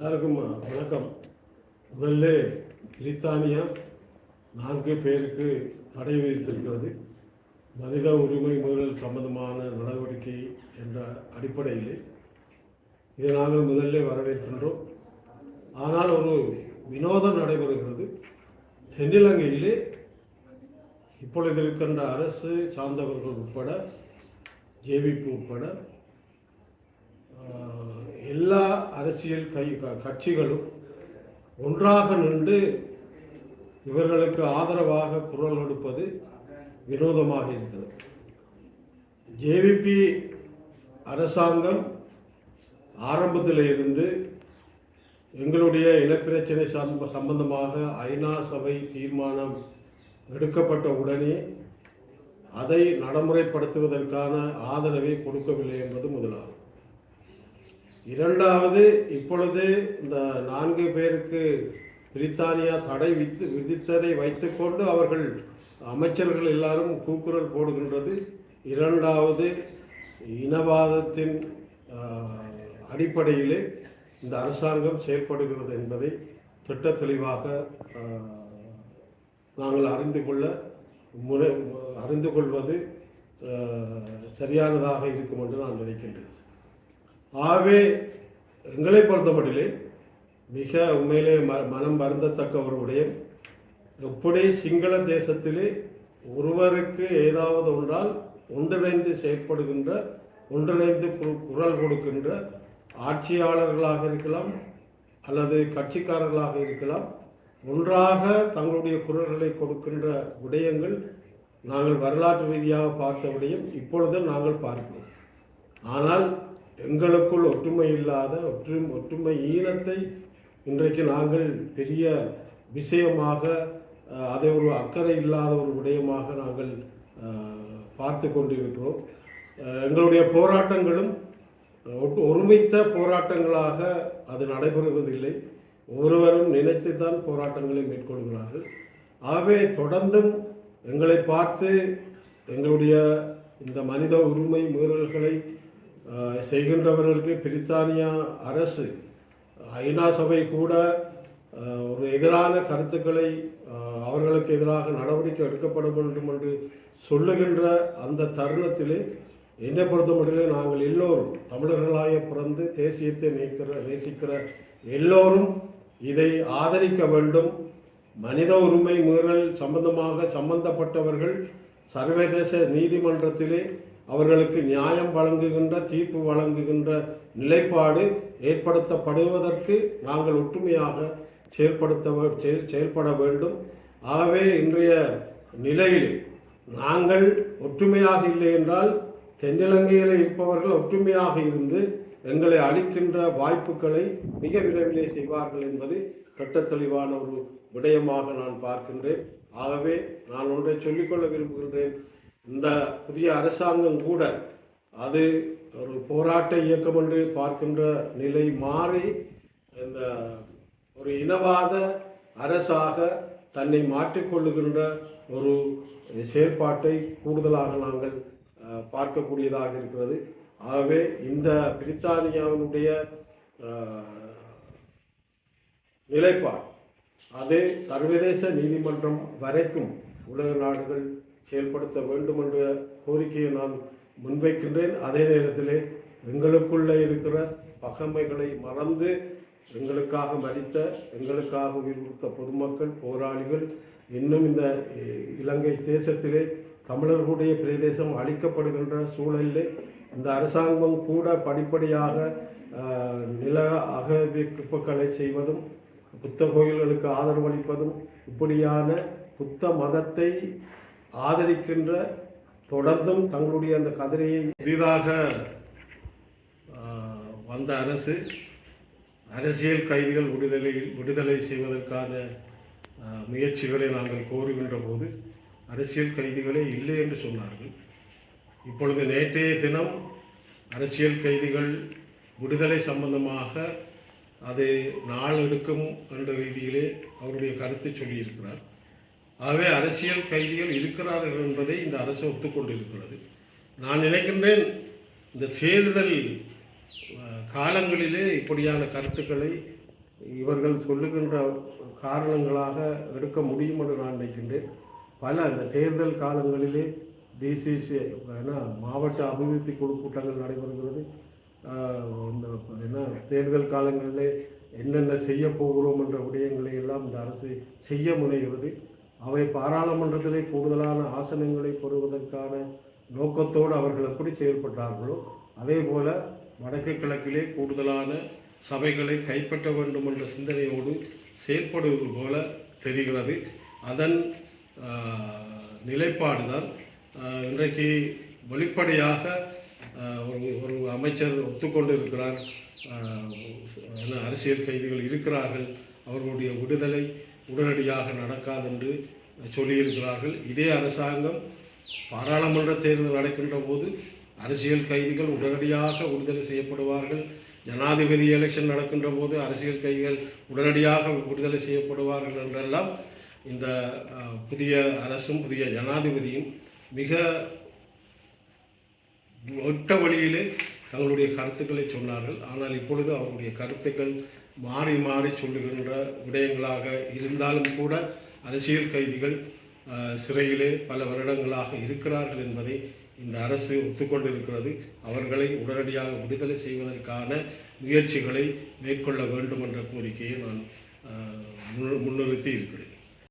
எல்லாருக்கும் வணக்கம். முதல்ல பிரித்தானியா நான்கு பேருக்கு தடை விதித்திருக்கிறது. மனித உரிமை மீறல் சம்பந்தமான நடவடிக்கை என்ற அடிப்படையில் இதை நாங்கள் முதல்ல வரவேற்கின்றோம். ஆனால் ஒரு வினோதம் நடைபெறுகிறது. தென்னிலங்கையிலே இப்பொழுது இருக்கின்ற அரசு சார்ந்தவர்கள் உட்பட ஜேவிபி உட்பட எல்லா அரசியல் கை க- கட்சிகளும் ஒன்றாக நின்று இவர்களுக்கு ஆதரவாக குரல் கொடுப்பது வினோதமாக இருக்கிறது. ஜேவிபி அரசாங்கம் ஆரம்பத்தில் இருந்து எங்களுடைய இனப்பிரச்சனை சம்ப சம்பந்தமாக ஐநா சபை தீர்மானம் எடுக்கப்பட்ட உடனே அதை நடைமுறைப்படுத்துவதற்கான ஆதரவை கொடுக்கவில்லை என்பது முதலாகும் இரண்டாவது இப்பொழுது இந்த நான்கு பேருக்கு பிரித்தானியா தடை வித்து விதித்ததை வைத்துக்கொண்டு அவர்கள் அமைச்சர்கள் எல்லாரும் கூக்குரல் போடுகின்றது. இரண்டாவது இனவாதத்தின் அடிப்படையிலே இந்த அரசாங்கம் செயல்படுகிறது என்பதை திட்ட தெளிவாக நாங்கள் அறிந்து கொள்ள முறை அறிந்து கொள்வது சரியானதாக இருக்கும் என்று நான் நினைக்கின்றேன். ஆகவே எங்களை பொறுத்தமட்டிலே மிக உண்மையிலே ம மனம் வருந்தத்தக்க ஒரு விடயம் எப்படி சிங்கள தேசத்திலே ஒருவருக்கு ஏதாவது ஒன்றால் ஒன்றிணைந்து செயற்படுகின்ற ஒன்றிணைந்து குரல் கொடுக்கின்ற ஆட்சியாளர்களாக இருக்கலாம் அல்லது கட்சிக்காரர்களாக இருக்கலாம் ஒன்றாக தங்களுடைய குரல்களை கொடுக்கின்ற விடயங்கள் நாங்கள் வரலாற்று ரீதியாக பார்த்த விடயம் இப்பொழுது நாங்கள் பார்க்கிறோம். ஆனால் எங்களுக்குள் ஒற்றுமை இல்லாத ஒற்று ஒற்றுமை ஈனத்தை இன்றைக்கு நாங்கள் பெரிய விஷயமாக அதை ஒரு அக்கறை இல்லாத ஒரு விடயமாக நாங்கள் பார்த்து கொண்டிருக்கிறோம். எங்களுடைய போராட்டங்களும் ஒருமித்த போராட்டங்களாக அது நடைபெறுவதில்லை. ஒருவரும் நினைத்துத்தான் போராட்டங்களை மேற்கொள்கிறார்கள். ஆகவே தொடர்ந்தும் எங்களை பார்த்து எங்களுடைய இந்த மனித உரிமை மீறல்களை செய்கின்றவர்களுக்கு பிரித்தானியா அரசு ஐநா சபை கூட ஒரு எதிரான கருத்துக்களை அவர்களுக்கு எதிராக நடவடிக்கை எடுக்கப்பட வேண்டும் என்று சொல்லுகின்ற அந்த தருணத்திலே என்னை பொறுத்தமட்டிலே நாங்கள் எல்லோரும் தமிழர்களாக பிறந்து தேசியத்தை நேசிக்கிற நேசிக்கிற எல்லோரும் இதை ஆதரிக்க வேண்டும். மனித உரிமை மீறல் சம்பந்தமாக சம்பந்தப்பட்டவர்கள் சர்வதேச நீதிமன்றத்திலே அவர்களுக்கு நியாயம் வழங்குகின்ற தீர்ப்பு வழங்குகின்ற நிலைப்பாடு ஏற்படுத்தப்படுவதற்கு நாங்கள் ஒற்றுமையாக செயல்படுத்த செயல் செயல்பட வேண்டும். ஆகவே இன்றைய நிலையிலே நாங்கள் ஒற்றுமையாக இல்லை என்றால் தென்னிலங்கையில் இருப்பவர்கள் ஒற்றுமையாக இருந்து எங்களை அளிக்கின்ற வாய்ப்புகளை மிக விரைவிலே செய்வார்கள் என்பது கட்ட தெளிவான ஒரு விடயமாக நான் பார்க்கின்றேன். ஆகவே நான் ஒன்றை சொல்லிக்கொள்ள விரும்புகின்றேன் இந்த புதிய அரசாங்கம் கூட அது ஒரு போராட்ட இயக்கம் என்று பார்க்கின்ற நிலை மாறி இந்த ஒரு இனவாத அரசாக தன்னை மாற்றிக்கொள்ளுகின்ற ஒரு செயற்பாட்டை கூடுதலாக நாங்கள் பார்க்கக்கூடியதாக இருக்கிறது. ஆகவே இந்த பிரித்தானியாவினுடைய நிலைப்பாடு அது சர்வதேச நீதிமன்றம் வரைக்கும் உலக நாடுகள் செயல்படுத்த வேண்டும் என்ற கோரிக்கையை நான் முன்வைக்கின்றேன். அதே நேரத்திலே எங்களுக்குள்ளே இருக்கிற பகைமைகளை மறந்து எங்களுக்காக மறித்த எங்களுக்காக உயிர் கொடுத்த பொதுமக்கள் போராளிகள் இன்னும் இந்த இ- இலங்கை தேசத்திலே தமிழர்களுடைய பிரதேசம் அளிக்கப்படுகின்ற சூழலில் இந்த அரசாங்கம் கூட படிப்படியாக நில அகவிப்புகளை செய்வதும் புத்த கோயில்களுக்கு ஆதரவளிப்பதும் இப்படியான புத்த மதத்தை ஆதரிக்கின்ற தொடர்ந்தும் தங்களுடைய அந்த கதிரையை புதிதாக வந்த அரசு அரசியல் கைதிகள் விடுதலை விடுதலை செய்வதற்கான முயற்சிகளை நாங்கள் கோருகின்ற போது அரசியல் கைதிகளே இல்லை என்று சொன்னார்கள். இப்பொழுது நேற்றைய தினம் அரசியல் கைதிகள் விடுதலை சம்பந்தமாக அது நாள் எடுக்கும் என்ற ரீதியிலே அவருடைய கருத்தை சொல்லியிருக்கிறார். ஆகவே அரசியல் கைதிகள் இருக்கிறார்கள் என்பதை இந்த அரசு ஒத்துக்கொண்டிருக்கிறது. நான் நினைக்கின்றேன் இந்த தேர்தல் காலங்களிலே இப்படியான கருத்துக்களை இவர்கள் சொல்லுகின்ற காரணங்களாக எடுக்க முடியும் என்று நான் நினைக்கின்றேன். பல இந்த தேர்தல் காலங்களிலே டிசிசி என்ன மாவட்ட அபிவிருத்தி குழு கூட்டங்கள் நடைபெறுகிறது. இந்த என்ன தேர்தல் காலங்களிலே என்னென்ன செய்ய போகிறோம் என்ற விடயங்களை எல்லாம் இந்த அரசு செய்ய முனைகிறது. அவை பாராளுமன்றத்திலே கூடுதலான ஆசனங்களை பெறுவதற்கான நோக்கத்தோடு அவர்கள் எப்படி செயல்பட்டார்களோ அதே போல வடக்கு கிழக்கிலே கூடுதலான சபைகளை கைப்பற்ற வேண்டும் என்ற சிந்தனையோடு செயல்படுவது போல தெரிகிறது. அதன் நிலைப்பாடு தான் இன்றைக்கு வெளிப்படையாக ஒரு ஒரு அமைச்சர் ஒத்துக்கொண்டு இருக்கிறார் அரசியல் கைதிகள் இருக்கிறார்கள் அவர்களுடைய விடுதலை உடனடியாக நடக்காது என்று சொல்லியிருக்கிறார்கள். இதே அரசாங்கம் பாராளுமன்ற தேர்தல் நடக்கின்ற போது அரசியல் கைதிகள் உடனடியாக விடுதலை செய்யப்படுவார்கள். ஜனாதிபதி எலெக்ஷன் நடக்கின்ற போது அரசியல் கைதிகள் உடனடியாக விடுதலை செய்யப்படுவார்கள் என்றெல்லாம் இந்த புதிய அரசும் புதிய ஜனாதிபதியும் மிக ஒட்ட வழியிலே தங்களுடைய கருத்துக்களை சொன்னார்கள். ஆனால் இப்பொழுது அவருடைய கருத்துக்கள் மாறி மாறி சொல்லுகின்ற விடயங்களாக இருந்தாலும் கூட அரசியல் கைதிகள் சிறையிலே பல வருடங்களாக இருக்கிறார்கள் என்பதை இந்த அரசு ஒத்துக்கொண்டிருக்கிறது. அவர்களை உடனடியாக விடுதலை செய்வதற்கான முயற்சிகளை மேற்கொள்ள வேண்டும் என்ற கோரிக்கையை நான் முன்- முன்னிறுத்தி இருக்கிறேன்.